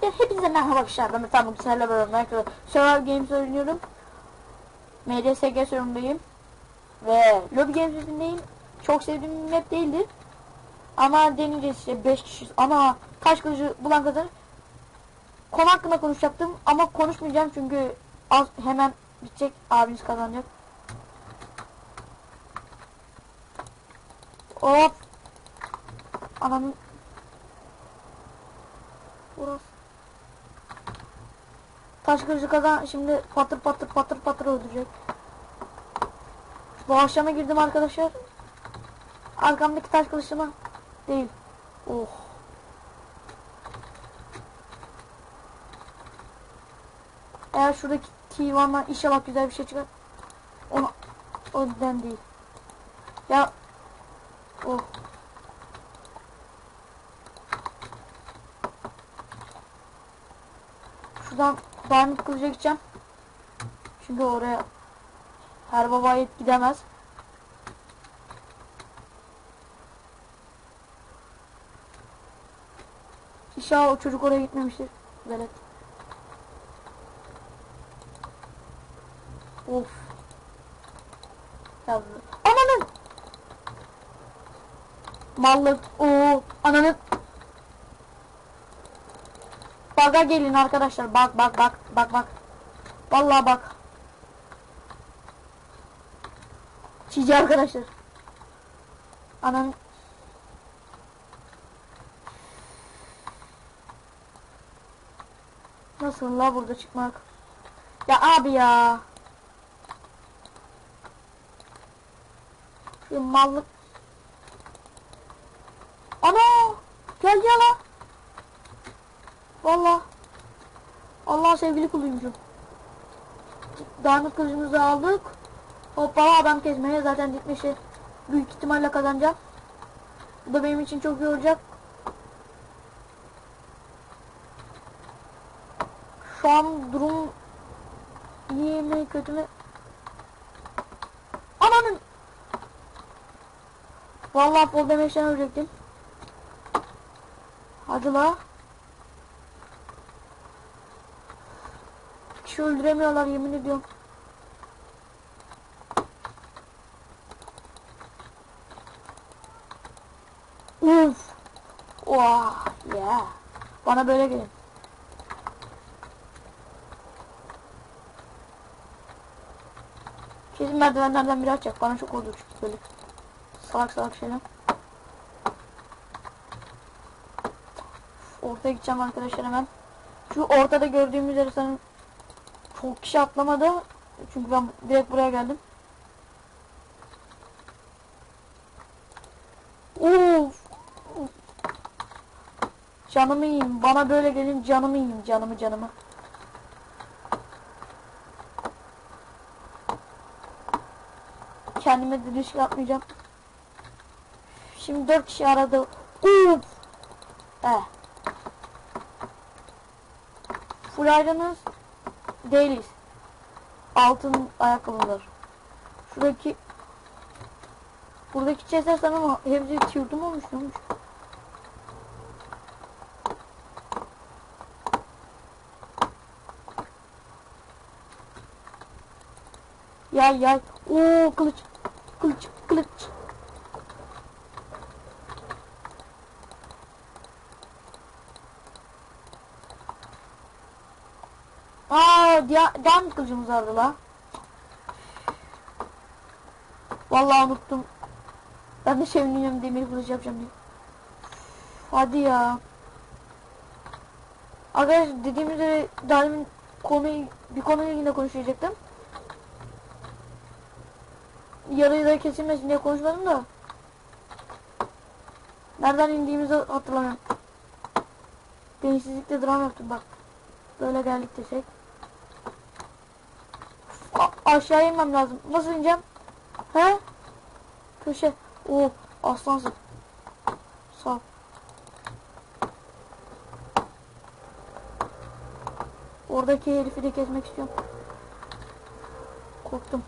Gaming'den hepinize merhaba arkadaşlar. Ben Metan sizlerle beraber Minecraft Survival Games oynuyorum. MCSG sorumluyum. Ve Lobby Games yüzündeyim. Çok sevdiğim bir map değildi. Ama deneyeceğiz işte 5 kişi. Ama taş kılıcı bulan kazanır. Konu hakkında konuşacaktım ama konuşmayacağım çünkü az hemen bitecek abiniz kazanacak. Hop. Ananın Burası. Taş kazan şimdi patır patır patır patır öldürecek. Bu akşama girdim arkadaşlar. Arkamdaki taş kılıçlı mı? Değil. Oh. Eğer şuradaki T1'dan inşallah güzel bir şey çıkar. Ona o yüzden değil. Ya oh. Şuradan Diamond kılıca gideceğim. Çünkü oraya her baba yiğit gidemez. İnşallah o çocuk oraya gitmemiştir. Velet. Of. Ya bu- Ananın. Mallık. Oo, ananın. Baga gelin arkadaşlar. Bak bak bak bak bak. Vallahi bak. Çiğci arkadaşlar. Anam. Nasıl la burada çıkmak? Ya abi ya. Şu mallık. Ana! Gel gel la. Valla. Allah sevgili kuluymuşum. Diamond kılıcımızı aldık. Hoppala adam kesmeye zaten gitmişi. Büyük ihtimalle kazanacağım. Bu da benim için çok iyi olacak. Şu an durum iyi mi kötü mü? Ananın! Vallahi Paul Demeç'ten ölecektim. Hadi la. Kişi öldüremiyorlar yemin ediyorum. Uf. Vah ya. Bana böyle gelin. Kesin merdivenlerden biri açacak. Bana çok oldu çünkü böyle. Salak salak şeyler. Ortaya gideceğim arkadaşlar hemen. Şu ortada gördüğümüz üzere sanırım çok kişi atlamadı. Çünkü ben direkt buraya geldim. Uf. Canımı yiyeyim. Bana böyle gelin canımı yiyeyim. Canımı canımı. Kendime de risk atmayacağım. Şimdi dört kişi aradı. Uf. Eh. Full ayrınız değiliz. Altın ayakkabılar. Şuradaki buradaki chestler sanırım hepsi tiyordum olmuş olmuş? Yay yay. Oo kılıç. Kılıç kılıç. Diya, diamond kılıcımız vardı la. Vallahi unuttum. Ben de seviniyorum demir kılıç yapacağım diye. Hadi ya. Arkadaşlar dediğim üzere Darwin konuyu bir konuyu yine konuşacaktım. Yarı da kesilmesin diye konuşmadım da. Nereden indiğimizi hatırlamıyorum. Denizsizlikte dram yaptım bak. Böyle geldik desek. Aşağı inmem lazım. Nasıl ineceğim? He? Köşe. Oo, aslansın. Sağ. Oradaki herifi de kesmek istiyorum. Korktum.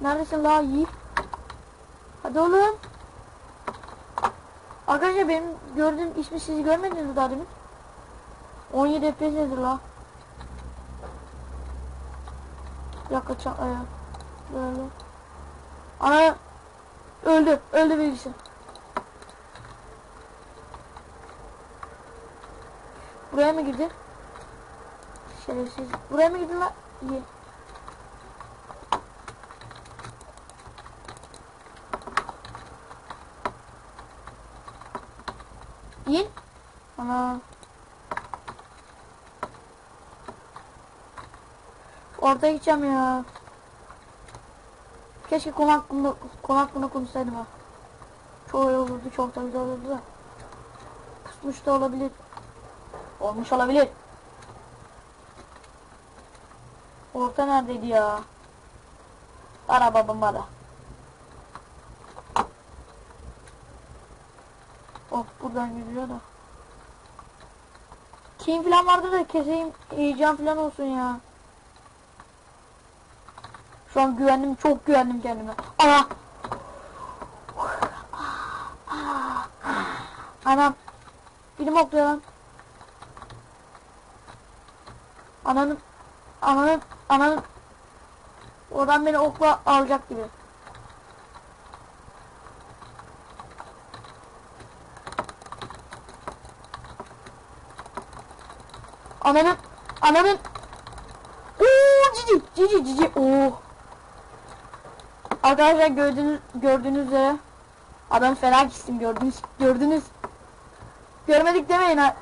Neredesin la iyi? Hadi oğlum. Arkadaşlar benim gördüğüm ismi siz görmediniz mi daha demin? 17 FPS nedir la? Bir dakika ça- e, Böyle. Ana öldü. Öldü bilgisayar. Buraya mı girdi? Şerefsiz. Buraya mı girdin lan? İyi. Ana. Orada gideceğim ya. Keşke konu hakkında, konu hakkında konuşsaydım ha. Çok iyi olurdu, çok da güzel olurdu da. Pusmuş da olabilir. Olmuş olabilir. Orta neredeydi ya? Ara babam ara. Oh buradan gidiyor da. Kim falan vardı da keseyim heyecan falan olsun ya. Şu an güvendim çok güvendim kendime. Ana. Anam. Birim okluyor lan. Ananın. Ananın. Ananın. Oradan beni okla alacak gibi. Ananın. Ananın. Oo cici cici cici. Oo. Arkadaşlar gördüğünüz gördüğünüz üzere adam fena kistim gördünüz gördünüz. Görmedik demeyin ha.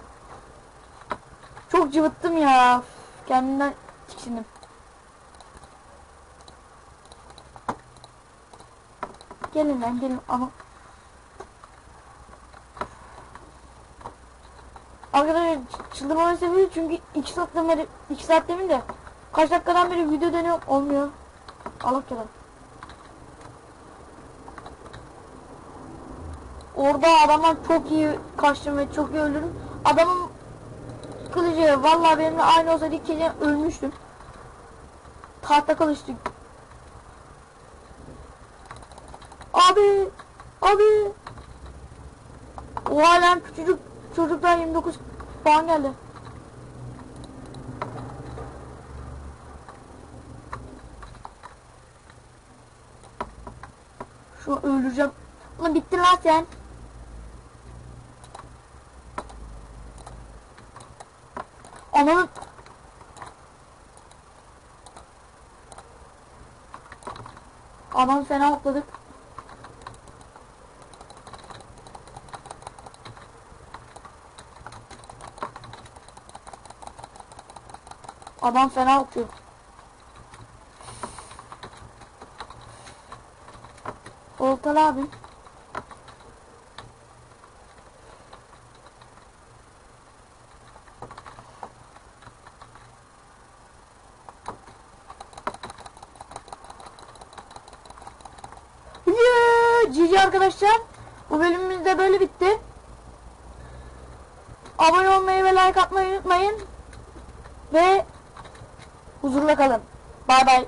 Çok cıvıttım ya. Kendimden tiksindim. Gelin lan gelin ama. Arkadaşlar ç- çıldırmamı seviyor çünkü 2 saatten beri 2 saat demin de kaç dakikadan beri video dönüyor olmuyor. Allah kelam. Orada adamlar çok iyi kaçtım ve çok iyi öldürdüm. Adamın kılıcı vallahi benimle aynı ilk kere ölmüştüm. Tahta kılıçtı. Abi! Abi! O halen küçücük çocuktan 29 puan geldi. Şu öldüreceğim. Lan bitti lan sen. Ananın Adam fena atladık. Adam fena atıyor. Oltalı abi. Cici arkadaşlar. Bu bölümümüz de böyle bitti. Abone olmayı ve like atmayı unutmayın. Ve huzurla kalın. Bay bay.